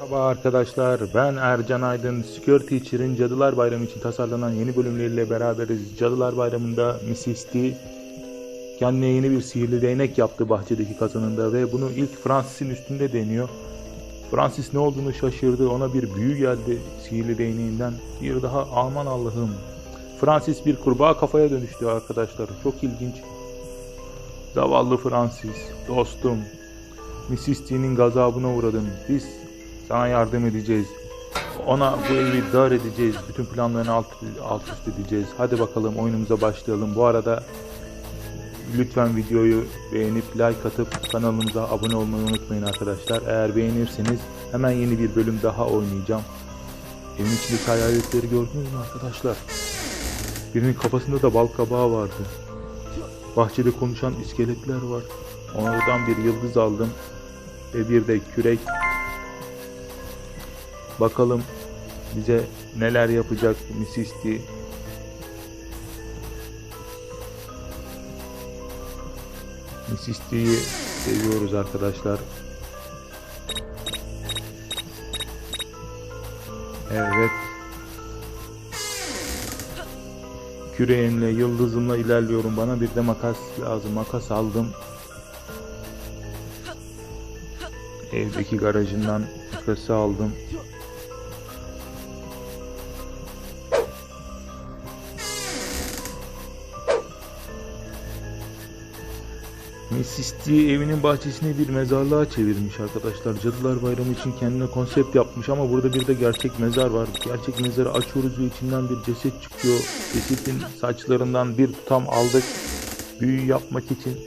Merhaba arkadaşlar ben Ercan Aydın Secure Teacher'ın Cadılar Bayramı için tasarlanan yeni bölümleriyle beraberiz. Cadılar Bayramı'nda Mrs. Kendine yeni bir sihirli değnek yaptı bahçedeki kazanında ve bunu ilk Francis'in üstünde deniyor. Francis ne olduğunu şaşırdı ona bir büyü geldi sihirli değneğinden. Bir daha aman Allah'ım. Francis bir kurbağa kafaya dönüştü arkadaşlar çok ilginç. Zavallı Francis dostum Mrs. Gazabına uğradın. Biz sana yardım edeceğiz. Ona bu evi dar edeceğiz. Bütün planlarını alt, alt üst edeceğiz. Hadi bakalım oyunumuza başlayalım. Bu arada lütfen videoyu beğenip like atıp kanalımıza abone olmayı unutmayın arkadaşlar. Eğer beğenirseniz hemen yeni bir bölüm daha oynayacağım. Evin içindeki hayaletleri gördünüz mü arkadaşlar? Birinin kafasında da bal kabağı vardı. Bahçede konuşan iskeletler var. Oradan bir yıldız aldım. Ve bir de kürek. Bakalım bize neler yapacak. Mrs. T'yi seviyoruz arkadaşlar. Evet. Küreğimle, yıldızımla ilerliyorum. Bana bir de makas lazım. Makas aldım. Evdeki garajından makası aldım. T evinin bahçesini bir mezarlığa çevirmiş arkadaşlar. Cadılar Bayramı için kendine konsept yapmış ama burada bir de gerçek mezar var. Gerçek mezarı açıyoruz ve içinden bir ceset çıkıyor. Cesetin saçlarından bir tutam aldık. Büyü yapmak için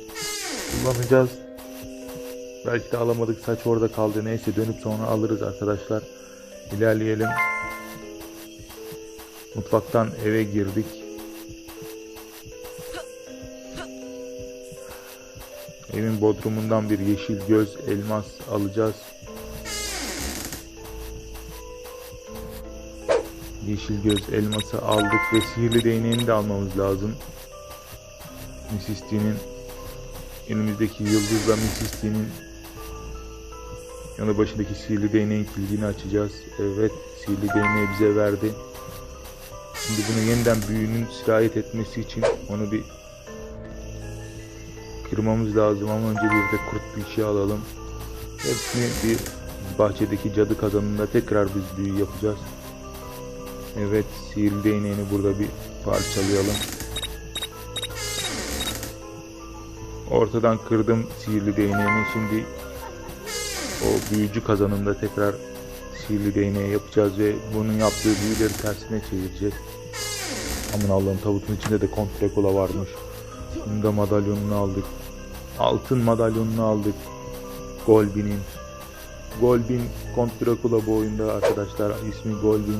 kullanacağız. Belki de alamadık saç orada kaldı. Neyse dönüp sonra alırız arkadaşlar. İlerleyelim. Mutfaktan eve girdik. Evin bodrumundan bir yeşil göz elmas alacağız. Yeşil göz elması aldık ve sihirli değneğini de almamız lazım. Mrs. T'nin elimizdeki yıldızla Mrs. T'nin yanı başındaki sihirli değneğin kilidini açacağız. Evet sihirli değneği bize verdi. Şimdi bunu yeniden büyünün sirayet etmesi için onu bir kırmamız lazım ama önce bir de kurt bir şey alalım. Hepsini bir bahçedeki cadı kazanında tekrar biz büyü yapacağız. Evet sihirli değneğini burada bir parçalayalım. Ortadan kırdım sihirli değneğini. Şimdi o büyücü kazanında tekrar sihirli değneği yapacağız ve bunun yaptığı büyüleri tersine çevireceğiz. Aman Allah'ım tabutun içinde de Kont Dracula varmış. Bunun da madalyonunu aldık. Altın madalyonunu aldık. Golbin'in. Golbin Kont Dracula bu oyunda arkadaşlar. ismi Golbin.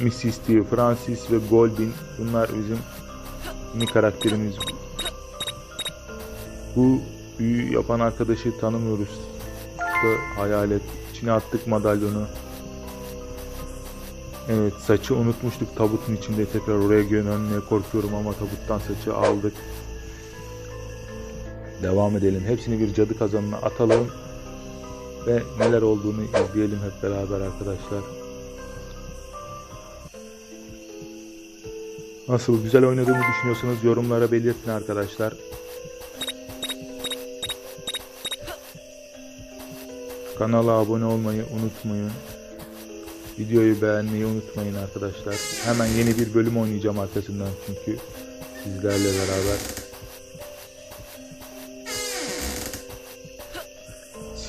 Mrs. T, Francis ve Golbin. Bunlar bizim yeni karakterimiz. Bu büyü yapan arkadaşı tanımıyoruz. Bu hayalet. İçine attık madalyonu. Evet saçı unutmuştuk tabutun içinde tekrar oraya yönelmeye korkuyorum ama tabuttan saçı aldık. Devam edelim. Hepsini bir cadı kazanına atalım. Ve neler olduğunu izleyelim hep beraber arkadaşlar. Nasıl güzel oynadığımı düşünüyorsanız yorumlara belirtin arkadaşlar. Kanala abone olmayı unutmayın. Videoyu beğenmeyi unutmayın arkadaşlar. Hemen yeni bir bölüm oynayacağım arkasından çünkü sizlerle beraber.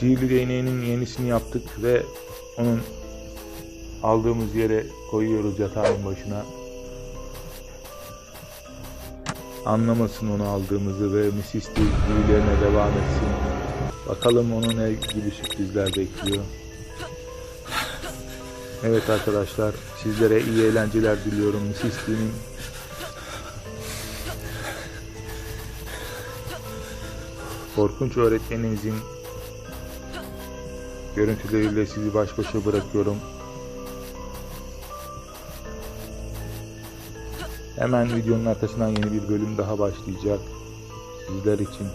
Sihirli değneğinin yenisini yaptık ve onun aldığımız yere koyuyoruz yatağın başına. Anlamasın onu aldığımızı ve. D büyülerine devam etsin. Bakalım onu ne gibi sürprizler bekliyor. Evet arkadaşlar sizlere iyi eğlenceler diliyorum. Mrs. D'nin korkunç öğretmeninizin görüntüleriyle sizi baş başa bırakıyorum. Hemen videonun arkasından yeni bir bölüm daha başlayacak. Sizler için.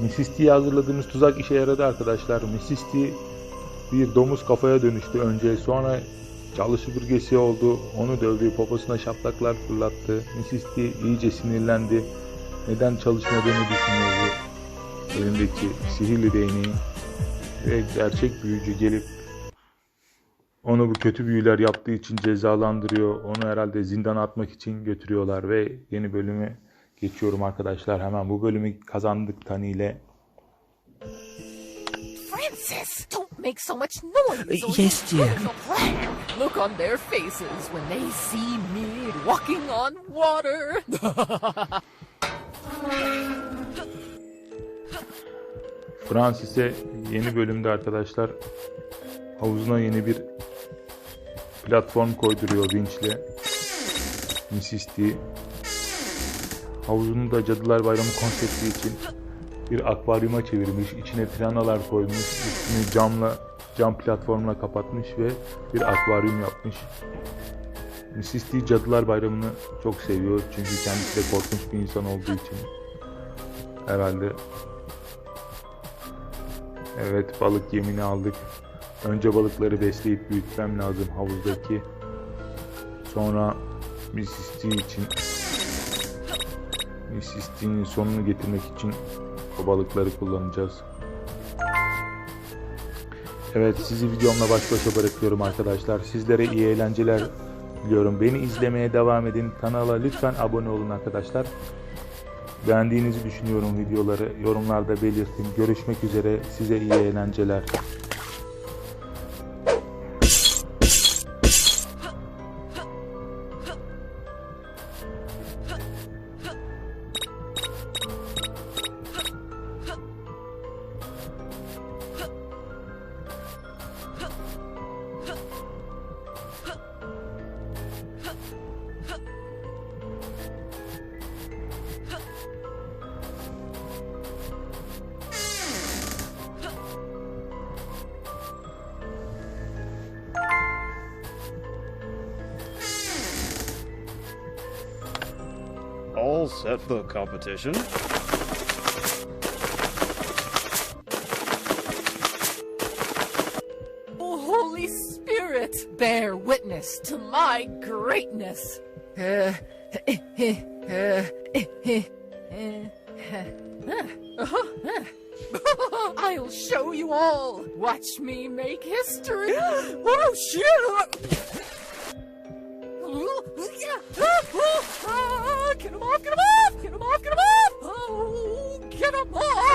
Misisti'ye hazırladığımız tuzak işe yaradı arkadaşlar. Misisti bir domuz kafaya dönüştü önce. Sonra çalı süpürgesi oldu. Onu dövdü. Poposuna şaplaklar fırlattı. Misisti iyice sinirlendi. Neden çalışmadığını düşünüyor bu elindeki sihirli değneği. Ve gerçek büyücü gelip onu bu kötü büyüler yaptığı için cezalandırıyor. Onu herhalde zindana atmak için götürüyorlar ve yeni bölümü geçiyorum arkadaşlar. Hemen bu bölümü kazandık Tani ile. Francis, don't make so much noise. yes, dear. Look on their faces when they see me walking on water. Francis'e yeni bölümde arkadaşlar havuzuna yeni bir platform koyduruyor vinçle. Mrs. D. Havuzunu da Cadılar Bayramı konsepti için bir akvaryuma çevirmiş. İçine piranalar koymuş. Üstünü camla cam platformla kapatmış ve bir akvaryum yapmış. Mrs. Cadılar Bayramı'nı çok seviyor. Çünkü kendisi de korkunç bir insan olduğu için. Herhalde Evet balık yemini aldık. Önce balıkları besleyip büyütmem lazım havuzdaki. Sonra Mrs. İçin T'nin sonunu getirmek için o balıkları kullanacağız. Evet sizi videomla baş başa bırakıyorum arkadaşlar. Sizlere iyi eğlenceler diliyorum. Beni izlemeye devam edin. Kanala lütfen abone olun arkadaşlar. Beğendiğinizi düşünüyorum videoları. Yorumlarda belirtin. Görüşmek üzere. Size iyi eğlenceler. All set for competition. oh, Holy Spirit, bear witness to my greatness. Uh, I'll show you all. Watch me make history. Oh, shit! Get him off! Get him off! Get him off! Get him off! Oh, get him off!